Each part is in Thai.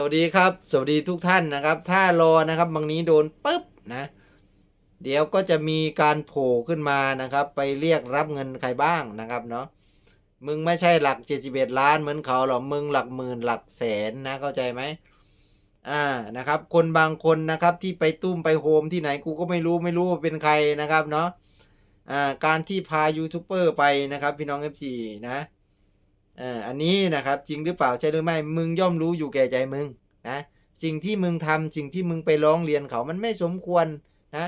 สวัสดีครับ สวัสดีทุกท่านนะครับ ถ้ารอนะครับบางนี้โดนปุ๊บนะ เดี๋ยวก็จะมีการโผล่ขึ้นมานะครับ ไปเรียกรับเงินใครบ้างนะครับเนาะมึงไม่ใช่หลัก 71 ล้านเหมือนเขาหรอกมึงหลักหมื่นหลักแสนนะเข้าใจไหมอ่านะครับ คนบางคนนะครับที่ไปตุ้มไปโฮมที่ไหนกูก็ไม่รู้ไม่รู้ว่าเป็นใครนะครับเนาะอ่าการที่พายูทูบเบอร์ไปนะครับ พี่น้อง FC นะ เอ่ออันนี้นะครับจริงหรือเปล่าใช่หรือไม่มึงย่อมรู้อยู่แก่ใจมึงนะสิ่งที่มึงทำสิ่งที่มึงไปร้องเรียนเขามันไม่สมควรนะ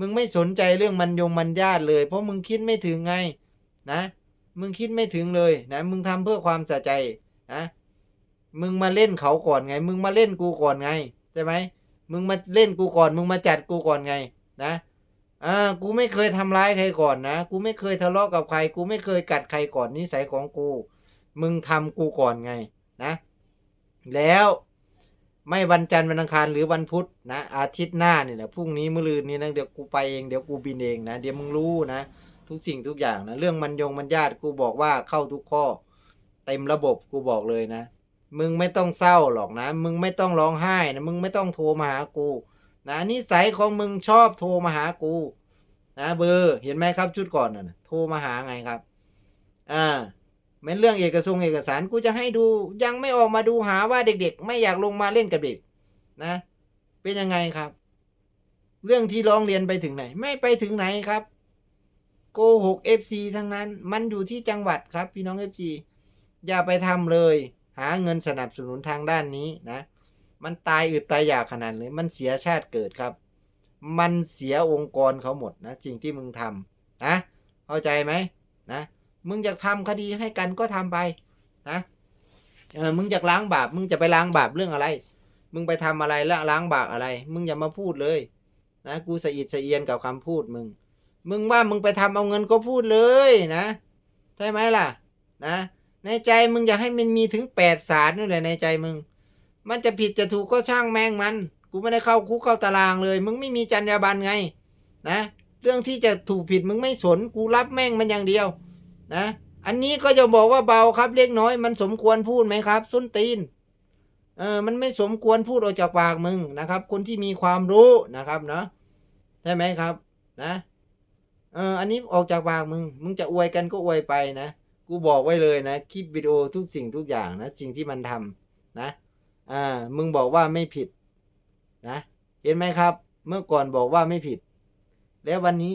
มึงไม่สนใจเรื่องมันยงมันญาติเลย เพราะมึงคิดไม่ถึงไงนะมึงคิดไม่ถึงเลยนะมึงทำเพื่อความสะใจนะมึงมาเล่นเขาก่อนไง มึงมาเล่นกูก่อนไงใช่ไหมมึงมาเล่นกูก่อน มึงมาจัดกูก่อนไงนะอ่ากูไม่เคยทำร้ายใครก่อนนะ กูไม่เคยทะเลาะกับใคร กูไม่เคยกัดใครก่อนนิสัยของกู มึงทำกูก่อนไงนะ แล้วไม่วันจันทร์วันอังคารหรือวันพุธนะอาทิตย์หน้านี่แหละพรุ่งนี้มะรืนนี้นะเดี๋ยวกูไปเองเดี๋ยวกูบินเองนะเดี๋ยวมึงรู้นะ ทุกสิ่งทุกอย่างนะเรื่องมันยงมันญาติกูบอกว่าเข้าทุกข้อ เต็มระบบกูบอกเลยนะ มึงไม่ต้องเศร้าหรอกนะ มึงไม่ต้องร้องไห้นะมึงไม่ต้องโทรมาหากูนะนิสัยของมึงชอบโทรมาหากูนะเบอร์เห็นไหมครับชุดก่อนน่ะโทรมาหาไงครับอ่า เม้นเรื่องเอกสงเอกสารกูจะให้ดูยังไม่ออกมาดูหาว่าเด็ก ๆ ไม่อยากลงมาเล่นกับเด็กนะ เป็นยังไงครับ เรื่องที่ร้องเรียนไปถึงไหน ไม่ไปถึงไหนครับโกหกเอฟซีทั้งนั้นมันอยู่ที่จังหวัดครับ พี่น้องเอฟซีอย่าไปทำเลย หาเงินสนับสนุนทางด้านนี้นะ มันตายอึดตายอยากขนาดเลยมันเสียชาติเกิดครับ มันเสียองค์กรเขาหมดนะสิ่งที่มึงทำนะเข้าใจไหมนะ มึงอยากทำคดีให้กันก็ทำไปนะเออมึงอยากล้างบาป มึงจะไปล้างบาปเรื่องอะไร มึงไปทำอะไรแล้วล้างบาปอะไร มึงอย่ามาพูดเลย นะกูสะอิดสะเอียนกับคำพูดมึง มึงว่ามึงไปทำเอาเงินก็พูดเลยนะใช่ไหมล่ะ นะในใจมึงอยากให้มันมีถึงแปดศาลนั่นแหละในใจมึง มันจะผิดจะถูกก็ช่างแม่งมัน กูไม่ได้เข้าคุกเข้าตารางเลย มึงไม่มีจรรยาบรรณไง นะ เรื่องที่จะถูกผิดมึงไม่สน กูรับแม่งมันอย่างเดียว นะอันนี้ก็จะบอกว่าเบาครับเล็กน้อย มันสมควรพูดไหมครับส้นตีนเออมันไม่สมควรพูดออกจากปากมึงนะครับ คนที่มีความรู้นะครับเนาะใช่ไหมครับ นะเอออันนี้ออกจากปากมึง มึงจะอวยกันก็อวยไปนะกูบอกไว้เลยนะคลิปวิดีโอทุกสิ่งทุกอย่างนะสิ่งที่มันทำนะอ่ามึงบอกว่าไม่ผิดนะเห็นไหมครับ เมื่อก่อนบอกว่าไม่ผิด แล้ววันนี้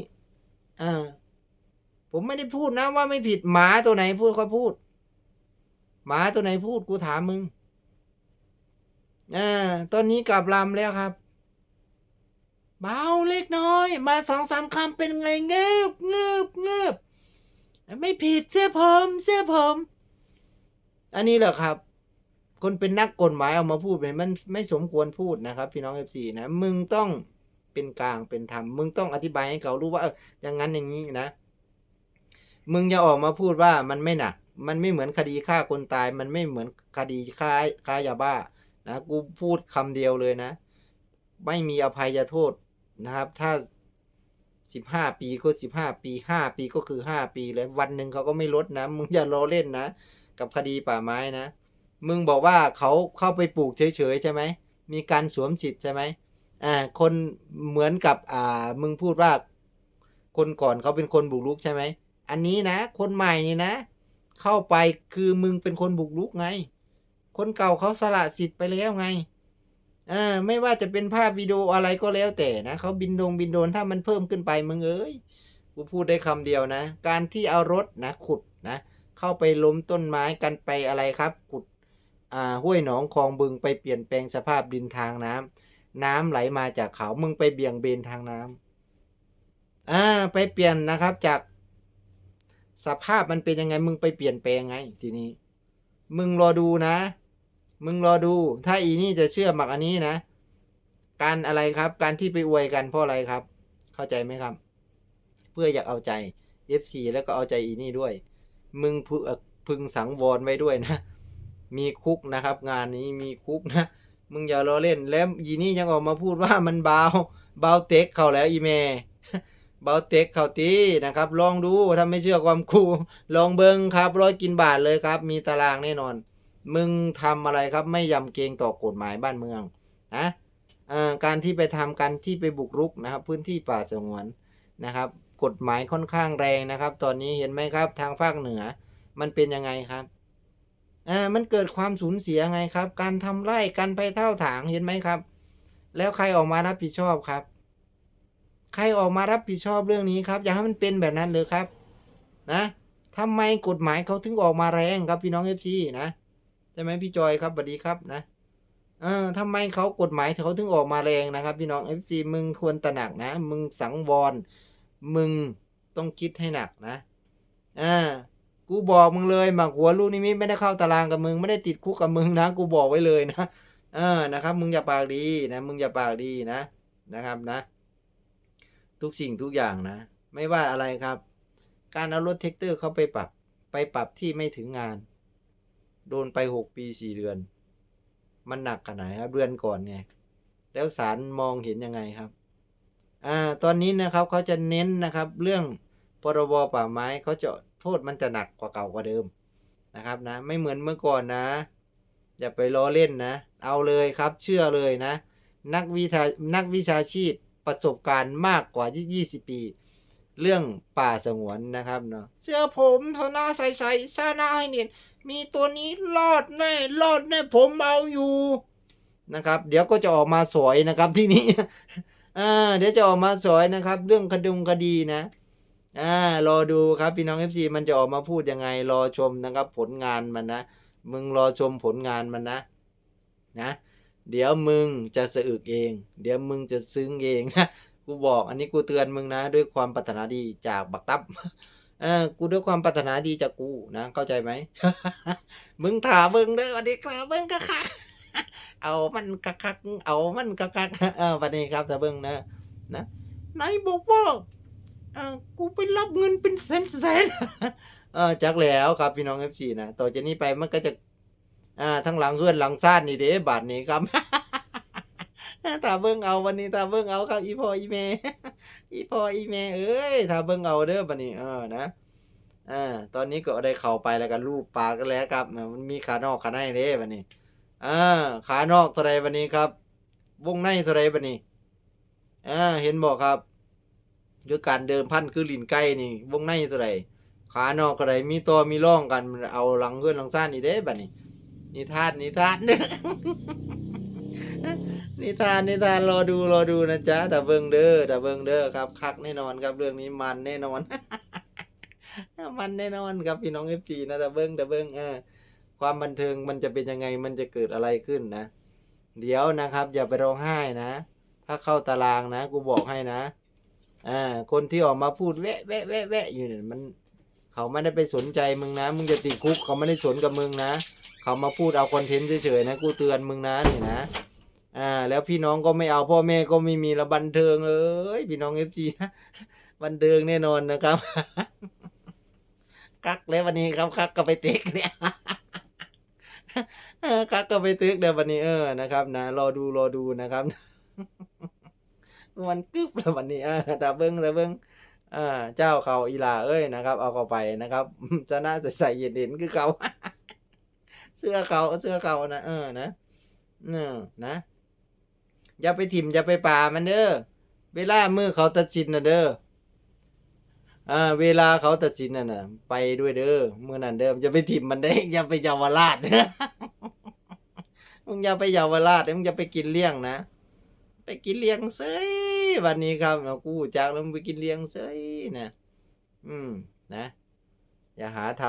อ่า ผมไม่ได้พูดนะว่าไม่ผิดหมาตัวไหนพูดก็พูด หมาตัวไหนพูดกูถามมึงอ่าตอนนี้กลับลำแล้วครับ เบาเล็กน้อย มาสองสามคำเป็นไงเงืบเงืบเงืบไม่ผิดเสื้อผมเสื้อผม อันนี้เหรอครับ คนเป็นนักกฎหมายเอามาพูดเนี่ยมันไม่สมควรพูดนะครับ พี่น้องเอฟซีนะ มึงต้องเป็นกลางเป็นธรรม มึงต้องอธิบายให้เขารู้ว่าเอออย่างนั้นอย่างนี้นะ มึงอย่าออกมาพูดว่ามันไม่หนัก มันไม่เหมือนคดีฆ่าคนตาย มันไม่เหมือนคดีฆ่าค้ายาบ้านะกูพูดคำเดียวเลยนะ ไม่มีอภัยโทษนะครับ ถ้าสิบห้าปีก็สิบห้าปีห้าปีก็คือห้าปีเลยวันหนึ่งเขาก็ไม่ลดนะ มึงอย่ารอเล่นนะ กับคดีป่าไม้นะ มึงบอกว่าเขาเข้าไปปลูกเฉยๆใช่ไหม มีการสวมสิทธิ์ใช่ไหมอ่าคนเหมือนกับอ่ามึงพูดว่าคนก่อนเขาเป็นคนบุกรุกใช่ไหม อันนี้นะ คนใหม่นี่นะ เข้าไปคือมึงเป็นคนบุกรุกไง คนเก่าเขาสละสิทธิ์ไปแล้วไงอ่าไม่ว่าจะเป็นภาพวิดีโออะไรก็แล้วแต่นะเขาบินดงบินโดนถ้ามันเพิ่มขึ้นไปมึงเอ้ยกูพูดได้คำเดียวนะ การที่เอารถนะขุดนะ เข้าไปล้มต้นไม้กันไปอะไรครับ ขุดอ่าห้วยหนองคลองบึงไปเปลี่ยนแปลงสภาพดินทางน้ำน้ำไหลมาจากเขามึงไปเบี่ยงเบนทางน้ำอ่าไปเปลี่ยนนะครับจาก สภาพมันเป็นยังไงมึงไปเปลี่ยนแปลงไง ทีนี้ มึงรอดูนะ มึงรอดู ถ้าอีนี่จะเชื่อหมักอันนี้นะ การอะไรครับ การที่ไปอวยกันเพราะอะไรครับ เข้าใจไหมครับ เพื่ออยากเอาใจ FC แล้วก็เอาใจอีนี่ด้วย มึงพึพึงสังวรไว้ด้วยนะ มีคุกนะครับ งานนี้มีคุกนะ มึงอย่ารอเล่นแล้วอีนี่ยังออกมาพูดว่ามันเบาเบาเต็กเขาแล้วอีเม เบาเต็กเขาตีนะครับ ลองดูถ้าไม่เชื่อความครูลองเบิงครับร้อยกินบาทเลยครับ มีตารางแน่นอน มึงทำอะไรครับไม่ยำเกรงต่อกฎหมายบ้านเมืองนะการที่ไปทำการที่ไปบุกรุกนะครับ พื้นที่ป่าสงวนนะครับ กฎหมายค่อนข้างแรงนะครับ ตอนนี้เห็นไหมครับทางภาคเหนือ มันเป็นยังไงครับอ่ามันเกิดความสูญเสียไงครับ การทำไร่การไปเท่าถางเห็นไหมครับ แล้วใครออกมารับผิดชอบครับ ใครออกมารับผิดชอบเรื่องนี้ครับ อย่าให้มันเป็นแบบนั้นเลยครับ นะทำไมกฎหมายเขาถึงออกมาแรงครับพี่น้องเอฟซีนะใช่ไหมพี่จอยครับสวัสดีครับนะเออทำไมเขากฎหมายเขาถึงออกมาแรงนะครับ พี่น้องเอฟซีมึงควรตระหนักนะ มึงสังวร มึงต้องคิดให้หนักนะอ่ากูบอกมึงเลยหมากหัวลูกนิมิตไม่ได้เข้าตารางกับมึง ไม่ได้ติดคุกกับมึงนะ กูบอกไว้เลยนะเออนะครับ มึงอย่าปากดีนะ มึงอย่าปากดีนะนะครับนะ ทุกสิ่งทุกอย่างนะ ไม่ว่าอะไรครับ การเอารถเทคเตอร์เขาไปปรับ ไปปรับที่ไม่ถึงงาน โดนไปหกปีสี่เดือน มันหนักขนาดไหนครับเดือนก่อนไง แล้วศาลมองเห็นยังไงครับ อ่า ตอนนี้นะครับเขาจะเน้นนะครับ เรื่องพรบป่าไม้เขาจะโทษมันจะหนักกว่าเก่ากว่าเดิมนะครับนะ ไม่เหมือนเมื่อก่อนนะ อย่าไปล้อเล่นนะ เอาเลยครับ เชื่อเลยนะ นักวิชานักวิชาชีพ ประสบการณ์มากกว่า 20 ปี เรื่องป่าสงวนนะครับเนาะเสื้อผมโทนาใสใสซานาให้เนียนมีตัวนี้รอดแน่รอดแน่ผมเอาอยู่นะครับ เดี๋ยวก็จะออกมาสวยนะครับที่นี้อ่าเดี๋ยวจะออกมาสวยนะครับ เรื่องคดุงคดีนะอ่ารอดูครับพี่น้อง FC มันจะออกมาพูดยังไง รอชมนะครับ ผลงานมันนะ มึงรอชมผลงานมันนะ นะ เดี๋ยวมึงจะสะอึกเอง เดี๋ยวมึงจะซึ้งเองนะกูบอกอันนี้กูเตือนมึงนะ ด้วยความปรารถนาดีจากบักตับเออกูด้วยความปรารถนาดีจากกูนะเข้าใจไหมมึงถามมึงเด้อวันนี้ครับมึงก็คักเอามันกะคักเอามันกะคักเออวันนี้ครับถ้าเบิ่งนะนะนายบอกว่าเออกูไปรับเงินเป็นแสนแสนเออจักแล้วครับพี่น้องเอฟซีนะต่อจากนี้ไปมันก็จะ อ่าทั้งหลังเฮือนหลังซ่านนี่เด้บาทนี้ครับถ้าเบิ่งเอาวันนี้ถ้าเบิ่งเอาครับ อีพออีแม่อีพออีแม่เอ้ยถ้าเบิ่งเอาเด้อบัดนี้เออนะอ่าตอนนี้ก็ได้เข้าไปแล้วก็รูปปากกันแล้วครับมันมีขานอกขาในเด้บัดนี้อ่าขานอกเท่าไรบัดนี้ครับ วงในเท่าไรบัดนี้อ่าเห็นบอกครับด้วยการเดิมพันคือลินไก่นี่ วงในเท่าไรขานอกเท่าไรมีตัวมีร่องกันเอาหลังเฮือนหลังซ่านนี่เด้บัดนี้ นิทานนิทานนิทานนิทานรอดูรอดูนะจ๊ะแต่เบิงเด้อแต่เบิงเด้อครับคักแน่นอนครับเรื่องนี้มันแน่นอน มันแน่นอนครับพี่น้องเอฟซีนะแต่เบิงแต่เบิงเออความบันเทิงมันจะเป็นยังไงมันจะเกิดอะไรขึ้นนะ เดี๋ยวนะครับ อย่าไปร้องไห้นะ ถ้าเข้าตารางนะ กูบอกให้นะอ่าคนที่ออกมาพูดแวะแวะแวะแวะอยู่เนี่ยมัน เขาไม่ได้ไปสนใจมึงนะ มึงจะติดคุกเขาไม่ได้สนกับมึงนะ เขามาพูดเอาคอนเทนต์เฉยๆนะกูเตือนมึงนะนี่นะ อ่า แล้วพี่น้องก็ไม่เอาพ่อแม่ก็ไม่มีละบันเทิงเอ้ยพี่น้องเอฟซีนะบันเทิงแน่นอนนะครับ กักแล้ววันนี้ครับกักก็ไปเต็กเนี่ยเออกักก็ไปตึกเดี๋ยววันนี้เออนะครับนะรอดูรอดูนะครับมันกึบแล้ววันนี้เออแต่เบิ้งแต่เบิ้งอ่าเจ้าเขาอีหลาเอ้ยนะครับ เอาเข้าไปนะครับจะน่าจะใส่เย็นเด่นคือเขา สื้อเขาเสื้อเขานะเออนะเออนะอย่าไปถิ่มอย่าไปป่ามันเด้อเวลามือเขาตัดสินนะเด้ออ่าเวลาเขาตัดสินน่ะนะไปด้วยเด้อเมื่อนั้นเด้ออย่าไปถิ่มมันได้อย่าไปเยาวราชเด้อมึงอย่าไปเยาวราชมึงอย่าไปกินเลี้ยงนะไปกินเลี้ยงเซยวันนี้ครับเอากูจากแล้วมึงไปกินเลี้ยงเซยนะอืมนะอย่าหาทำ